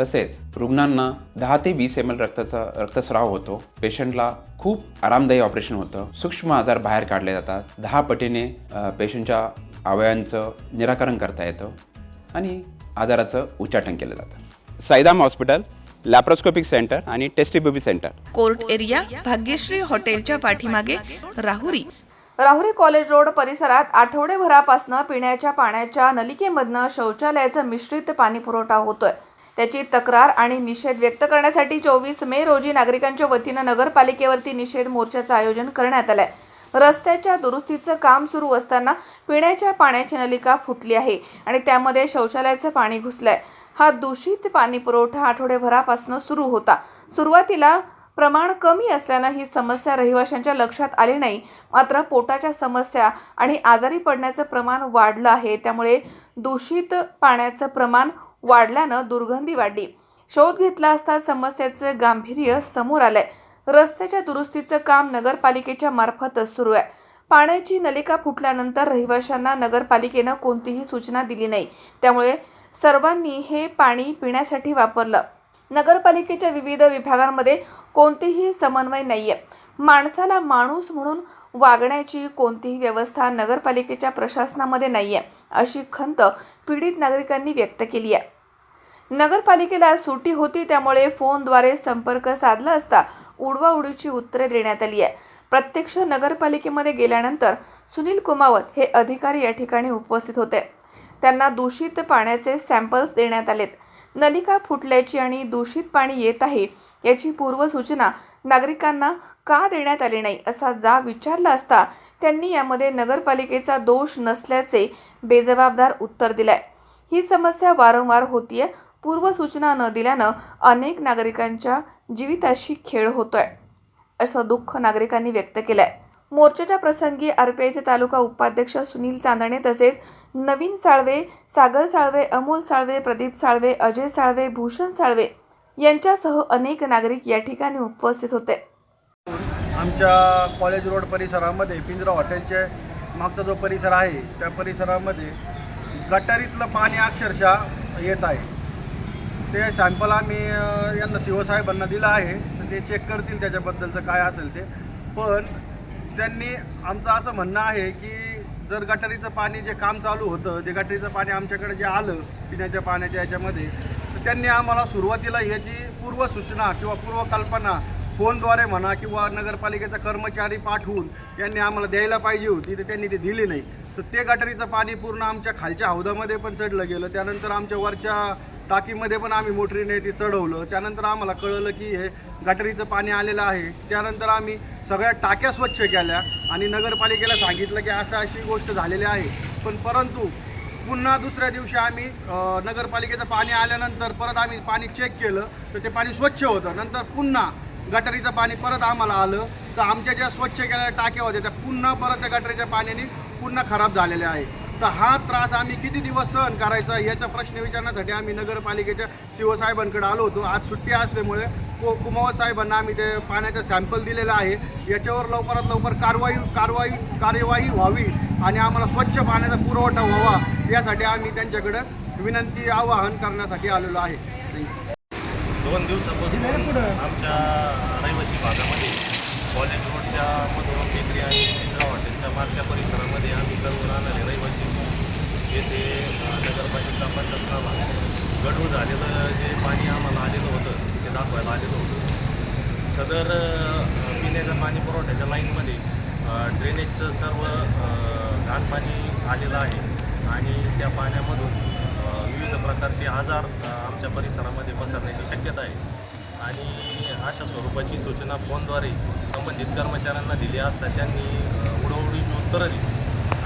तसेच रुग्णांना दहा ते वीस एम एल रक्ताचा रक्तस्राव होतो. पेशंटला खूप आरामदायी ऑपरेशन होतं. सूक्ष्म आजार बाहेर काढले जातात. दहा पटीने पेशंटच्या अवयवांचं निराकरण करता येतं आणि आजाराचं उच्चाटन केलं जातं. साईदाम हॉस्पिटल लॅप्रोस्कोपिक सेंटर आणि test tube baby centre. Court area Bhagyashree हॉटेलच्या पाठीमागे राहुरी. राहुरी कॉलेज रोड परिसरात आठवडेभरापासून पिण्याच्या पाण्याच्या नलिकेमधनं शौचालयाचा मिश्रित पाणी पुरवठा होतोय. त्याची तक्रार आणि निषेध व्यक्त करण्यासाठी चोवीस मे रोजी नागरिकांच्या वतीनं नगरपालिकेवरती निषेध मोर्चाचं आयोजन करण्यात आलंय. रस्त्याच्या दुरुस्तीचं काम सुरू असताना पिण्याच्या पाण्याची नलिका फुटली आहे आणि त्यामध्ये शौचालयाचं पाणी घुसलंय. हा दूषित पाणी पुरवठा आठवडेभरापासून सुरू होता. सुरुवातीला प्रमाण कमी असल्यानं ही समस्या रहिवाशांच्या लक्षात आली नाही. मात्र पोटाच्या समस्या आणि आजारी पडण्याचं प्रमाण वाढलं आहे. त्यामुळे दूषित पाण्याचं प्रमाण वाढल्यानं दुर्गंधी वाढली. शोध घेतला असता समस्येचं गांभीर्य समोर आलंय. रस्त्याच्या दुरुस्तीचं काम नगरपालिकेच्या मार्फतच सुरू आहे. पाण्याची नलिका फुटल्यानंतर रहिवाशांना नगरपालिकेनं कोणतीही सूचना दिली नाही. त्यामुळे सर्वांनी हे पाणी पिण्यासाठी वापरलं. नगरपालिकेच्या विविध विभागांमध्ये कोणतीही समन्वय नाही आहे माणसाला माणूस म्हणून वागण्याची कोणतीही व्यवस्था नगरपालिकेच्या प्रशासनामध्ये नाही आहे अशी खंत पीडित नागरिकांनी व्यक्त केली आहे. नगरपालिकेला सुट्टी होती त्यामुळे फोनद्वारे संपर्क साधला असता उडवाउडीची उत्तरे देण्यात आली आहे. प्रत्यक्ष नगरपालिकेमध्ये गेल्यानंतर सुनील कुमावत हे अधिकारी या ठिकाणी उपस्थित होते. त्यांना दूषित पाण्याचे सॅम्पल्स देण्यात आलेत. नलिका फुटल्याची आणि दूषित पाणी येत आहे याची पूर्वसूचना नागरिकांना का देण्यात आली नाही असा जा विचारला असता त्यांनी यामध्ये नगरपालिकेचा दोष नसल्याचे बेजबाबदार उत्तर दिलंय. ही समस्या वारंवार होतीये पूर्वसूचना न दिल्यानं अनेक नागरिकांच्या जीविताशी खेळ होतोय असं दुःख नागरिकांनी व्यक्त केलंय. मोर्चाच्या प्रसंगी आरपीआयचे तालुका उपाध्यक्ष सुनील चांदणे तसेच नवीन साळवे सागर साळवे अमोल साळवे प्रदीप साळवे अजय साळवे भूषण साळवे यांच्यासह अनेक नागरिक या ठिकाणी उपस्थित होते. आमच्या कॉलेज रोड परिसरामध्ये पिंजरा हॉटेलचे मागचा जो परिसर आहे त्या परिसरामध्ये गटारीतलं पाणी अक्षरशः येत आहे. ते सॅम्पल आम्ही यांना शिवसाहेबांना दिलं आहे. तर ते चेक करतील त्याच्याबद्दलचं काय असेल ते. पण त्यांनी आमचं असं म्हणणं आहे की जर गटारीचं पाणी जे काम चालू होतं ते गटारीचं पाणी आमच्याकडे जे आलं पिण्याच्या पाण्याच्या याच्यामध्ये तर त्यांनी आम्हाला सुरुवातीला याची पूर्वसूचना किंवा पूर्वकल्पना फोनद्वारे म्हणा किंवा नगरपालिकेचा कर्मचारी पाठवून त्यांनी आम्हाला द्यायला पाहिजे होती तर त्यांनी ती दिली नाही. तर ते गटारीचं पाणी पूर्ण आमच्या खालच्या हौदामध्ये पण चढलं गेलं. त्यानंतर आमच्या वरच्या टाकीमध्ये पण आम्ही मोटरीने ती चढवलं. त्यानंतर आम्हाला कळलं की हे गटारीचं पाणी आलेलं आहे. त्यानंतर आम्ही सगळ्या टाक्या स्वच्छ केल्या आणि नगरपालिकेला सांगितलं की असं अशी गोष्ट झालेली आहे. पण परंतु पुन्हा दुसऱ्या दिवशी आम्ही नगरपालिकेचं पाणी आल्यानंतर परत आम्ही पाणी चेक केलं. तर ते पाणी स्वच्छ होतं. नंतर पुन्हा गटारीचं पाणी परत आम्हाला आलं. तर आमच्या ज्या स्वच्छ केलेल्या टाक्या होत्या त्या पुन्हा परत त्या गटारीच्या पाण्याने पुन्हा खराब झालेल्या आहे तर हा त्रास आम्ही किती दिवस सहन करायचा याचा प्रश्न विचारण्यासाठी आम्ही नगरपालिकेच्या शिवसाहेबांकडे आलो होतो. आज सुट्टी असल्यामुळे को कुमावत साहेबांना आम्ही ते पाण्याचा सॅम्पल दिलेला आहे. याच्यावर लवकरात लवकर कारवाई कारवाई कार्यवाही व्हावी आणि आम्हाला स्वच्छ पाण्याचा पुरवठा व्हावा यासाठी आम्ही त्यांच्याकडं विनंती आवाहन करण्यासाठी आलेलो आहे. दोन दिवसापासून आमच्या रहिवासी भागामध्ये कॉलेज रोडच्या मधुरम बेकरी आणि इंदिरा हॉटेलच्या मागच्या परिसरामध्ये आम्ही सर्व राहणारे रहिवासी येथे नगरपालिका पंचनामा गढूळ झालेलं जे पाणी आम्हाला आलेलं होतं ते दाखवायला आलेलं होतं. सदर पिण्याच्या पाणी पुरवठ्याच्या लाईनमध्ये ड्रेनेजचं सर्व घाण पाणी आलेलं आहे. आणि त्या पाण्यामधून विविध प्रकारचे आजार आमच्या परिसरामध्ये पसरण्याची शक्यता आहे. आणि अशा स्वरूपाची सूचना फोनद्वारे संबंधित कर्मचाऱ्यांना दिली असता त्यांनी उडवडीची उत्तरं दिली.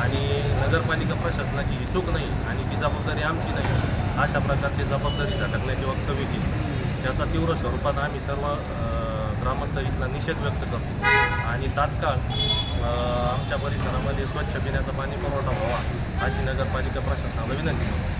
आणि नगरपालिका प्रशासनाची ही चूक नाही आणि ती जबाबदारी आमची नाही अशा प्रकारची जबाबदारी झटकण्याचे वक्तव्य केली. त्याचा तीव्र स्वरूपात आम्ही सर्व ग्रामस्थ इथला निषेध व्यक्त करतो. आणि तात्काळ आमच्या परिसरामध्ये स्वच्छ पिण्याचा पाणी पुरवठा व्हावा अशी नगरपालिका प्रशासनाला विनंती करतो.